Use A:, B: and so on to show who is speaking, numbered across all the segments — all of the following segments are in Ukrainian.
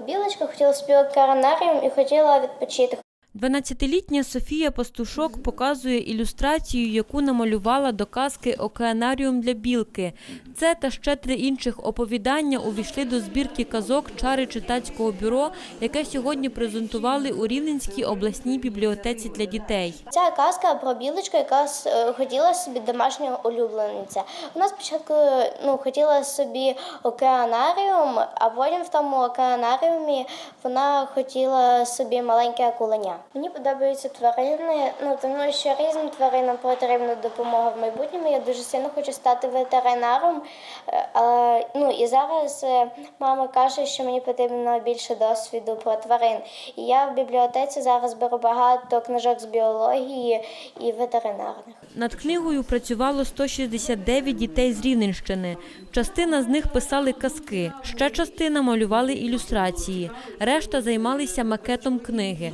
A: Білочка хотіла собі океанаріум і хотіла відпочити.
B: 12-літня Софія Пастушок показує ілюстрацію, яку намалювала до казки Океанаріум для білки. Це та ще три інших оповідання увійшли до збірки казок Чари читацького бюро, яке сьогодні презентували у Рівненській обласній бібліотеці для дітей.
A: Ця казка про білочку, яка хотіла собі домашнього улюбленця. Вона спочатку ну, хотіла собі океанаріум, а потім в тому океанаріумі вона хотіла собі маленьке акуленя. Мені подобаються тварини, ну тому що різним тваринам потрібна допомога в майбутньому. Я дуже сильно хочу стати ветеринаром. Е, Але ну і зараз е, мама каже, що мені потрібно більше досвіду про тварин. І я в бібліотеці зараз беру багато книжок з біології і ветеринарних.
B: Над книгою працювало 169 дітей з Рівненщини. Частина з них писали казки, ще частина малювали ілюстрації, решта займалися макетом книги.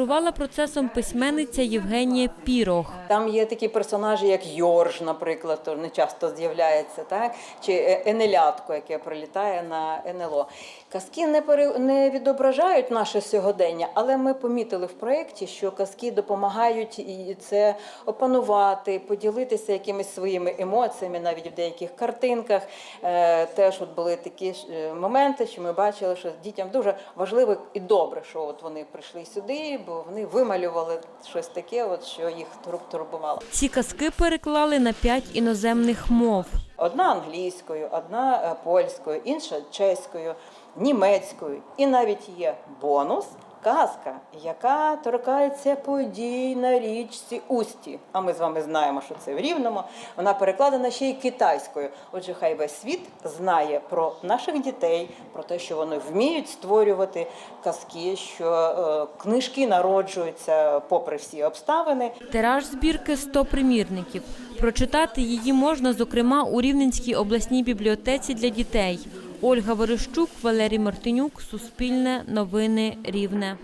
B: Керувала процесом письменниця Євгенія Пірох.
C: Там є такі персонажі, як Йорж, наприклад, то не часто з'являється, так? чи е, Енелятко, яке прилітає на НЛО. Казки не, пере... не відображають наше сьогодення, але ми помітили в проєкті, що казки допомагають і це опанувати, поділитися якимись своїми емоціями, навіть в деяких картинках. Е, теж от були такі е, моменти, що ми бачили, що дітям дуже важливо і добре, що от вони прийшли сюди, бо вони вималювали щось таке, от, що їх тур- турбувало.
B: Ці казки переклали на п'ять іноземних мов.
C: Одна англійською, одна е, польською, інша чеською, німецькою. І навіть є бонус. Казка, яка торкається подій на річці Усті. А ми з вами знаємо, що це в Рівному. Вона перекладена ще й китайською. Отже, хай весь світ знає про наших дітей, про те, що вони вміють створювати казки, що е, книжки народжуються попри всі обставини.
B: Тираж збірки 100 примірників. Прочитати її можна, зокрема, у Рівненській обласній бібліотеці для дітей. Ольга Верещук, Валерій Мартинюк, Суспільне, Новини Рівне.